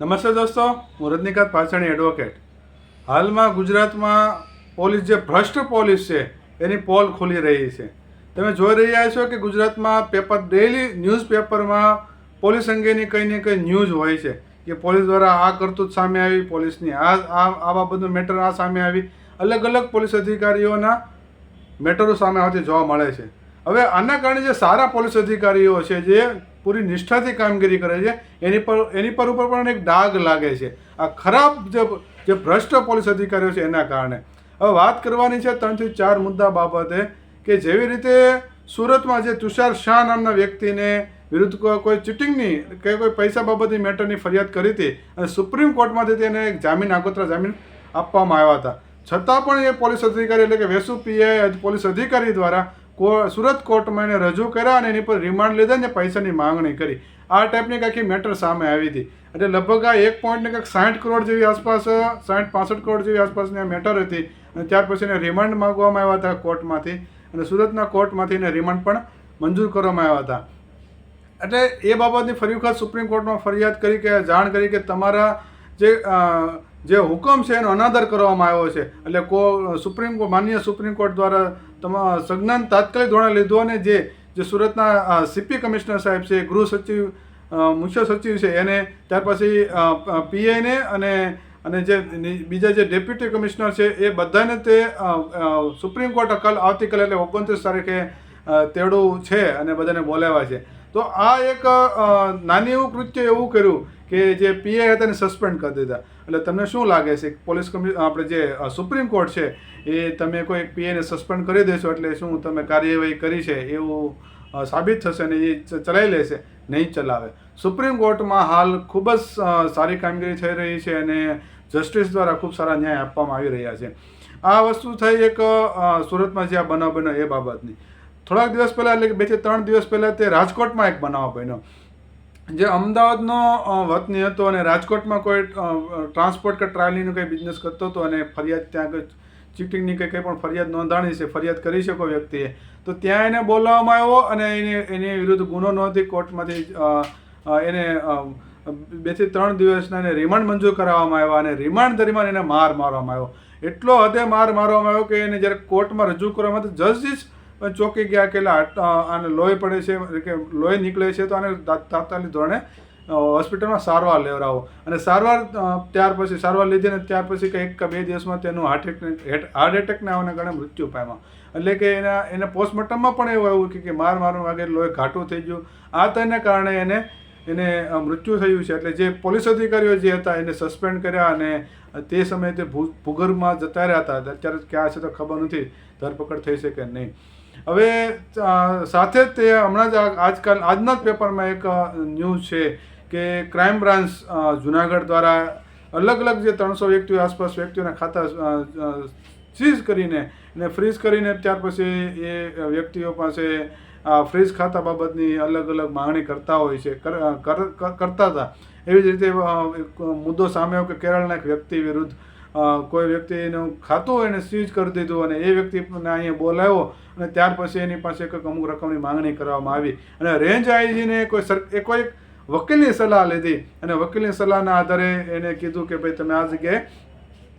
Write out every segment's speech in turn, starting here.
નમસ્તે દોસ્તો, હું રજનીકાંત પાછાણી એડવોકેટ હાલમાં ગુજરાતમાં પોલીસ જે ભ્રષ્ટ પોલીસ છે, એની પોલ ખુલી રહી છે. તમે જોઈ રહ્યા છો કે ગુજરાતમાં પેપર ડેઇલી ન્યૂઝ પેપરમાં પોલીસ અંગેની કંઈ ને કંઈ ન્યૂઝ હોય છે. કે પોલીસ દ્વારા આ કરતૂત સામે આવી, પોલીસની આ આ બાબતનું મેટર આ સામે આવી. અલગ અલગ પોલીસ અધિકારીઓના મેટરો સામે આવતી જોવા મળે છે. હવે આના કારણે જે સારા પોલીસ અધિકારીઓ છે, જે પૂરી નિષ્ઠાથી કામગીરી કરે છે. એની પર એની પર ઉપર પણ એક ડાઘ લાગે છે. આ ખરાબ જે જે ભ્રષ્ટ પોલીસ અધિકારીઓ છે એના કારણે. હવે વાત કરવાની છે ત્રણથી ચાર મુદ્દા બાબતે કે જેવી રીતે સુરતમાં જે તુષાર શાહ નામના વ્યક્તિને વિરુદ્ધ કોઈ ચીટિંગની કે કોઈ પૈસા બાબતની મેટરની ફરિયાદ કરી હતી અને સુપ્રીમ કોર્ટમાંથી તેને એક જામીન, આગોતરા જામીન આપવામાં આવ્યા હતા. છતાં પણ એ પોલીસ અધિકારી એટલે કે વેસુ પીઆઈ પોલીસ અધિકારી દ્વારા સુરત કોર્ટમાં એને રજૂ કર્યા અને એની પર રિમાન્ડ લીધા ને પૈસાની માંગણી કરી. આ ટાઈપની આખી મેટર સામે આવી હતી. એટલે લગભગ આ એક પોઈન્ટ કંઈક સાઠ કરોડ જેવી આસપાસ, સાઠ પાસઠ કરોડ જેવી આસપાસની આ મેટર હતી અને ત્યાર પછી એને રિમાન્ડ માંગવામાં આવ્યા હતા કોર્ટમાંથી અને સુરતના કોર્ટમાંથી એને રિમાન્ડ પણ મંજૂર કરવામાં આવ્યા હતા. એટલે એ બાબતની ફરી વખત સુપ્રીમ કોર્ટમાં ફરિયાદ કરી કે, જાણ કરી કે તમારા જે જે હુકમ છે એનો અનાદર કરવામાં આવ્યો છે. એટલે કો, સુપ્રીમ કોર્ટ માનનીય સુપ્રીમ કોર્ટ દ્વારા તમા સંજ્ઞાન તાત્કાલિક ધોરણે લીધું અને જે જે સુરતના સીપી કમિશનર સાહેબ છે, ગૃહ સચિવ મુખ્ય સચિવ છે, એને ત્યાર પછી પીઆઈને અને અને જે બીજા જે ડેપ્યુટી કમિશનર છે, એ બધાને તે સુપ્રીમ કોર્ટ કાલ આવતીકાલે એટલે ઓગણત્રીસ તારીખે તેડું છે અને બધાને બોલાવ્યા છે. તો આ એક નાની એવું કૃત્ય એવું કર્યું કે જે પીએ હતા એને સસ્પેન્ડ કરી દીધા. એટલે તમને શું લાગે છે? પોલીસ કમિ આપણે જે સુપ્રીમ કોર્ટ છે, એ તમે કોઈ પીએને સસ્પેન્ડ કરી દેશો એટલે શું તમે કાર્યવાહી કરી છે એવું સાબિત થશે અને એ ચલાવી લેશે? નહીં ચલાવે. સુપ્રીમ કોર્ટમાં હાલ ખૂબ જ સારી કામગીરી થઈ રહી છે અને જસ્ટિસ દ્વારા ખૂબ સારા ન્યાય આપવામાં આવી રહ્યા છે. આ વસ્તુ થઈ એક સુરતમાં જે આ બનાવ બન્યો એ બાબતની. થોડાક દિવસ પહેલાં એટલે કે બેથી ત્રણ દિવસ પહેલાં તે રાજકોટમાં એક બનાવ બન્યો. જે અમદાવાદનો વતની હતો અને રાજકોટમાં કોઈ ટ્રાન્સપોર્ટ કે ટ્રાવેલિંગનો કંઈ બિઝનેસ કરતો હતો અને ફરિયાદ ત્યાં કોઈ ચીટિંગની કે કંઈ પણ ફરિયાદ નોંધાણી છે, ફરિયાદ કરી કોઈ વ્યક્તિએ, તો ત્યાં એને બોલાવવામાં આવ્યો અને એને, એની વિરુદ્ધ ગુનો નોંધી કોર્ટમાંથી એને બેથી ત્રણ દિવસના એને રિમાન્ડ મંજૂર કરાવવામાં આવ્યા અને રિમાન્ડ દરમિયાન એને માર મારવામાં આવ્યો. એટલો હદે માર મારવામાં આવ્યો કે એને જ્યારે કોર્ટમાં રજૂ કરવામાં તો જસ્ટિસ ચોંકી ગયા કે આને લોહી પડે છે કે લોહી નીકળે છે, તો આને તાત્કાલિક ધોરણે હોસ્પિટલમાં સારવાર લેવડાવો. અને સારવાર ત્યાર પછી, સારવાર લીધી ને ત્યાર પછી કંઈક કે બે દિવસમાં તેનું હાર્ટ એટેક હાર્ટ એટેકને આવવાના કારણે મૃત્યુ પામ્યા. એટલે કે એના એને પોસ્ટમોર્ટમમાં પણ એવું આવ્યું કે- કે માર મારવા વાગે લોહી ઘાટું થઈ ગયું. આ તેને કારણે એને એને મૃત્યુ થયું છે. એટલે જે પોલીસ અધિકારીઓ જે હતા એને સસ્પેન્ડ કર્યા અને તે સમયે તે ભૂ ભૂગર્ભમાં જતા રહ્યા હતા. અત્યારે ક્યાં છે તો ખબર નથી, ધરપકડ થઈ છે કે નહીં. હવે સાથે તે હમણાં જ આજકાલ આજના જ પેપરમાં એક ન્યૂઝ છે કે ક્રાઇમ બ્રાન્ચ જુનાગઢ દ્વારા અલગ અલગ જે ત્રણસો વ્યક્તિઓ આસપાસ વ્યક્તિઓના ખાતા સીઝ કરીને એને ફ્રીઝ કરીને ત્યાર પછી એ વ્યક્તિઓ પાસે ફ્રીઝ ખાતા બાબતની અલગ અલગ માંગણી કરતા હોય છે, કર- કર- કર- કરતા હતા. એવી જ રીતે મુદ્દો સામે કે કેરળના એક વ્યક્તિ વિરુદ્ધ કોઈ વ્યક્તિનું ખાતું એને સીઝ કરી દીધું અને એ વ્યક્તિને અહીંયા બોલાવ્યો અને ત્યાર પછી એની પાસે કંઈક અમુક રકમની માંગણી કરવામાં આવી. અને રેન્જ આઈજીને કોઈ સર, એ કોઈ વકીલની સલાહ લીધી અને વકીલની સલાહના આધારે એને કીધું કે ભાઈ તમે આ જગ્યાએ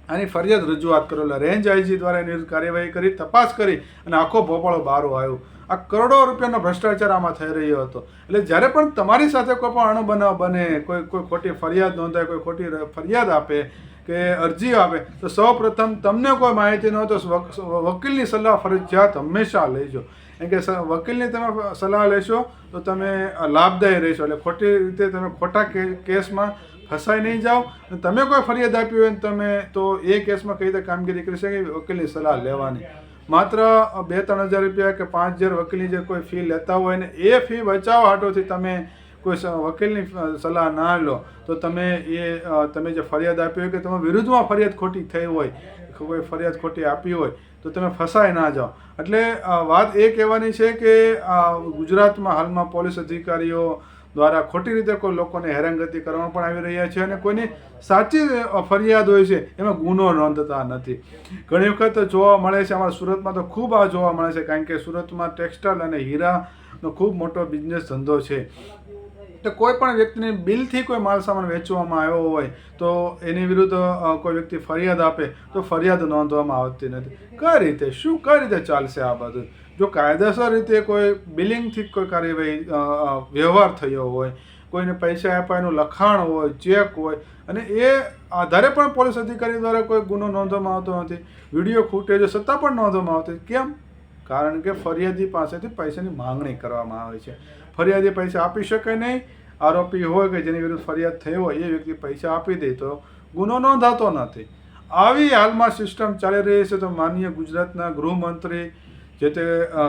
આની ફરિયાદ રજૂઆત કરો. એટલે રેન્જ આઈજી દ્વારા એની કાર્યવાહી કરી, તપાસ કરી અને આખો ભોપાળો બહારો આવ્યો. આ કરોડો રૂપિયાનો ભ્રષ્ટાચાર આમાં થઈ રહ્યો હતો. એટલે જ્યારે પણ તમારી સાથે કોઈ પણ અણબનાવ બને, કોઈ કોઈ ખોટી ફરિયાદ નોંધાય, કોઈ ખોટી ફરિયાદ આપે કે અરજી આપે તો સૌ પ્રથમ તમને કોઈ માહિતી ન હોય તો વકીલની સલાહ ફરજિયાત હંમેશા લેજો. કેમ કે વકીલની તમે સલાહ લેશો, તો તમે લાભદાયી રહેશો. એટલે ખોટી રીતે તમે ખોટા કેસમાં ફસાઈ નહીં જાઓ. તમે કોઈ ફરિયાદ આપી હોય તમે તો એ કેસમાં કઈ રીતે કામગીરી કરી શકે વકીલની સલાહ લેવાની. માત્ર બે ત્રણ હજાર રૂપિયા કે પાંચ હજાર વકીલની જે કોઈ ફી લેતા હોય ને, એ ફી બચાવવા હાટોથી તમે કોઈ વકીલની સલાહ ના લો, તો તમે એ તમે જે ફરિયાદ આપી હોય કે તમે વિરુદ્ધમાં ફરિયાદ ખોટી થઈ હોય, કોઈ ફરિયાદ ખોટી આપી હોય, તો તમે ફસાઈ ના જાઓ. એટલે વાત એ કહેવાની છે કે ગુજરાતમાં હાલમાં પોલીસ અધિકારીઓ દ્વારા ખોટી રીતે કોઈ લોકોને હેરાનગતિ કરવામાં પણ આવી રહ્યા છે અને કોઈની સાચી ફરિયાદ હોય છે, એમાં ગુનો નોંધતા નથી. ઘણી વખત જોવા મળે છે, અમારા સુરતમાં તો ખૂબ આ જોવા મળે છે, કારણ કે સુરતમાં ટેક્સટાઇલ અને હીરાનો ખૂબ મોટો બિઝનેસ ધંધો છે. તો કોઈ પણ વ્યક્તિને બિલથી કોઈ માલ સામાન વેચવામાં આવ્યો હોય તો એની વિરુદ્ધ કોઈ વ્યક્તિ ફરિયાદ આપે તો ફરિયાદ નોંધવામાં આવતી નથી. કઈ રીતે? શું કઈ રીતે ચાલશે આ બધું? જો કાયદેસર રીતે કોઈ બિલિંગથી કોઈ કાર્યવાહી વ્યવહાર થયો હોય, કોઈને પૈસા આપ્યા એનું લખાણ હોય, ચેક હોય, અને એ આધારે પણ પોલીસ અધિકારી દ્વારા કોઈ ગુનો નોંધવામાં આવતો નથી. વીડિયો ખૂટેજો સત્તા પણ નોંધવામાં આવતી. કેમ? કારણ કે ફરિયાદી પાસેથી પૈસાની માંગણી કરવામાં આવે છે. ફરિયાદી પૈસા આપી શકે નહીં. આરોપી હોય કે જેની વિરુદ્ધ ફરિયાદ થઈ હોય, એ વ્યક્તિ પૈસા આપી દે તો ગુનો નોંધાતો નથી. આવી હાલમાં સિસ્ટમ ચાલી રહી છે તો માનનીય ગુજરાતના ગૃહમંત્રી, જે તે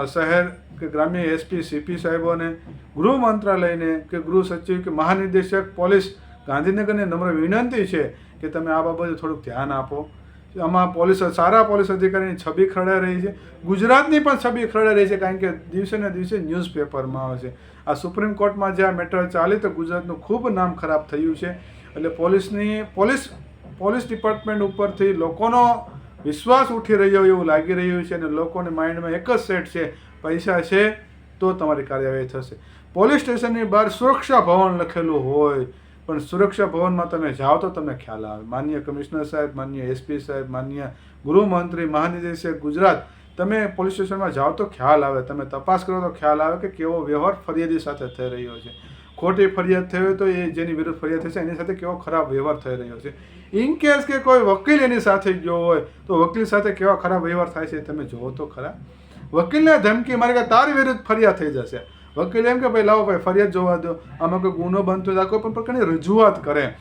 શહેર કે ગ્રામ્ય એસપી, સીપી સાહેબોને ગૃહ મંત્રાલયને કે ગૃહ સચિવ કે મહાનિદેશક પોલીસ ગાંધીનગરને નમ્ર વિનંતી છે કે તમે આ બાબતે થોડુંક ધ્યાન આપો. આમાં પોલીસ સારા પોલીસ અધિકારીની છબી ખરડાઈ રહી છે. ગુજરાતની પણ છબી ખરડાઈ રહી છે કારણ કે દિવસે ને દિવસે ન્યૂઝપેપરમાં આવે છે. આ સુપ્રીમ કોર્ટમાં જે આ મેટર ચાલી તો ગુજરાતનું ખૂબ નામ ખરાબ થયું છે. એટલે પોલીસની પોલીસ પોલીસ ડિપાર્ટમેન્ટ ઉપરથી લોકોનો વિશ્વાસ ઉઠી રહ્યો એવું લાગી રહ્યું છે અને લોકોની માઇન્ડમાં એક જ સેટ છે, પૈસા છે તો તમારી કાર્યવાહી થશે. પોલીસ સ્ટેશનની બહાર સુરક્ષા ભવન લખેલું હોય પણ સુરક્ષા ભવનમાં તમે જાઓ તો તમને ખ્યાલ આવે. માનનીય કમિશનર સાહેબ, માન્ય એસપી સાહેબ, માન્ય ગૃહમંત્રી, મહાનિદેશક ગુજરાત, તમે પોલીસ સ્ટેશનમાં જાઓ તો ખ્યાલ આવે. તમે તપાસ કરો તો ખ્યાલ આવે કે કેવો વ્યવહાર ફરિયાદી સાથે થઈ રહ્યો છે. ખોટી ફરિયાદ થઈ હોય તો એ જેની વિરુદ્ધ ફરિયાદ થશે, એની સાથે કેવો ખરાબ વ્યવહાર થઈ રહ્યો છે. ઇન કેસ કે કોઈ વકીલ એની સાથે ગયો હોય, તો વકીલ સાથે કેવા ખરાબ વ્યવહાર થાય છે તમે જુઓ તો ખરા. વકીલને ધમકી મારે કે તારી વિરુદ્ધ ફરિયાદ થઈ જશે. વકીલ એમ કે, ભાઈ, લાવો, ભાઈ, ફરિયાદ જોવા દો. આમાં કોઈ ગુનો બનતો હોય કોઈ પણ પ્રકારની રજૂઆત કરે.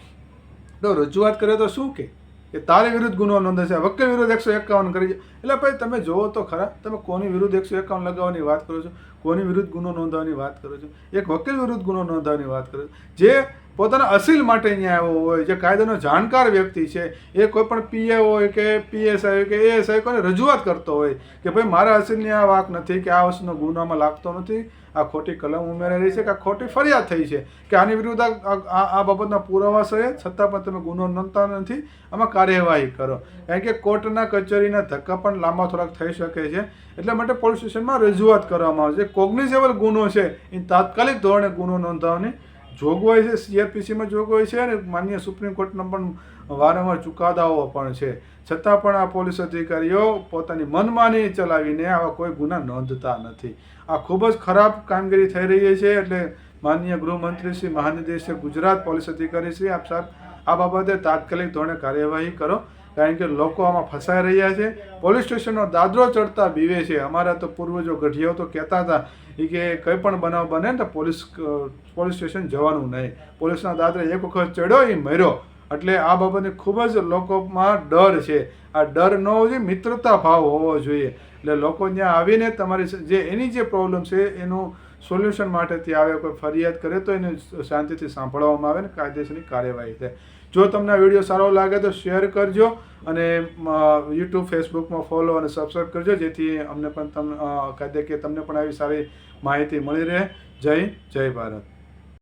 તો રજૂઆત કરે તો શું કે? કે તારી વિરુદ્ધ ગુનો નોંધાશે વકીલ વિરુદ્ધ એકસો એકાવન કરી. એટલે ભાઈ, તમે જોવો તો ખરા, તમે કોની વિરુદ્ધ એકસો એકાવન લગાવવાની વાત કરો છો? કોની વિરુદ્ધ ગુનો નોંધવાની વાત કરો છો? એક વકીલ વિરુદ્ધ ગુનો નોંધવાની વાત કરો છો. જે પોતાના અસીલ માટે અહીંયા આવ્યો હોય, જે કાયદાનો જાણકાર વ્યક્તિ છે, એ કોઈ પણ પીએ હોય કે પીએસઆઈ કે એએસઆઈ કોઈને રજૂઆત કરતો હોય કે ભાઈ મારા અસીલની આ વાક નથી કે આ વસ્તુનો ગુનામાં લાગતો નથી, આ ખોટી કલમ ઉમેરાઈ રહી છે કે આ ખોટી ફરિયાદ થઈ છે કે આની વિરુદ્ધ આ આ બાબતના પુરાવા છે, છતાં પણ તમે ગુનો નોંધતા નથી, આમાં કાર્યવાહી કરો. કારણ કે કોર્ટના કચેરીના ધક્કા પણ લાંબા થોડાક થઈ શકે છે, એટલા માટે પોલીસ સ્ટેશનમાં રજૂઆત કરવામાં આવે છે. કોગ્નિઝેબલ ગુનો છે, એ તાત્કાલિક ધોરણે ગુનો નોંધવાની જોગવાઈ છે સીઆરપીસીમાં જોગવાઈ છે અને માન્ય સુપ્રીમ કોર્ટના પણ વારંવાર ચુકાદાઓ પણ છે. છતાં પણ આ પોલીસ અધિકારીઓ પોતાની મનમાની ચલાવીને આવા કોઈ ગુના નોંધતા નથી. આ ખૂબ જ ખરાબ કામગીરી થઈ રહી છે એટલે માનનીય ગૃહમંત્રી શ્રી, મહાનિદેશક ગુજરાત પોલીસ અધિકારી શ્રી, આપ સાહેબ, આ બાબતે તાત્કાલિક ધોરણે કાર્યવાહી કરો, કારણ કે લોકો આમાં ફસાઈ રહ્યા છે. પોલીસ સ્ટેશનનો દાદરો ચડતા બીવે છે. અમારા તો પૂર્વજો ગઢિયાઓ તો કહેતા હતા ઈ કે કંઈ પણ બનાવ બને ને તો પોલીસ પોલીસ સ્ટેશન જવાનું નહીં. પોલીસના દાદરે એક વખત ચડ્યો એ મર્યો. એટલે આ બાબતને ખૂબ જ લોકોમાં ડર છે. આ ડર ન હોવો જોઈએ, મિત્રતા ભાવ હોવો જોઈએ. એટલે લોકો ત્યાં આવીને તમારી જે એની જે પ્રોબ્લેમ છે એનું સોલ્યુશન માટે ત્યાં આવે, કોઈ ફરિયાદ કરે તો એને શાંતિથી સાંભળવામાં આવે ને કાયદેસરની કાર્યવાહી થાય. જો તમને આ વીડિયો સારો લાગે તો શેર કરજો અને યુટ્યુબ, ફેસબુકમાં ફોલો અને સબસ્ક્રાઈબ કરજો, જેથી અમને પણ તમને કાયદે કે તમને પણ આવી સારી માહિતી મળી રહે. જય જય ભારત.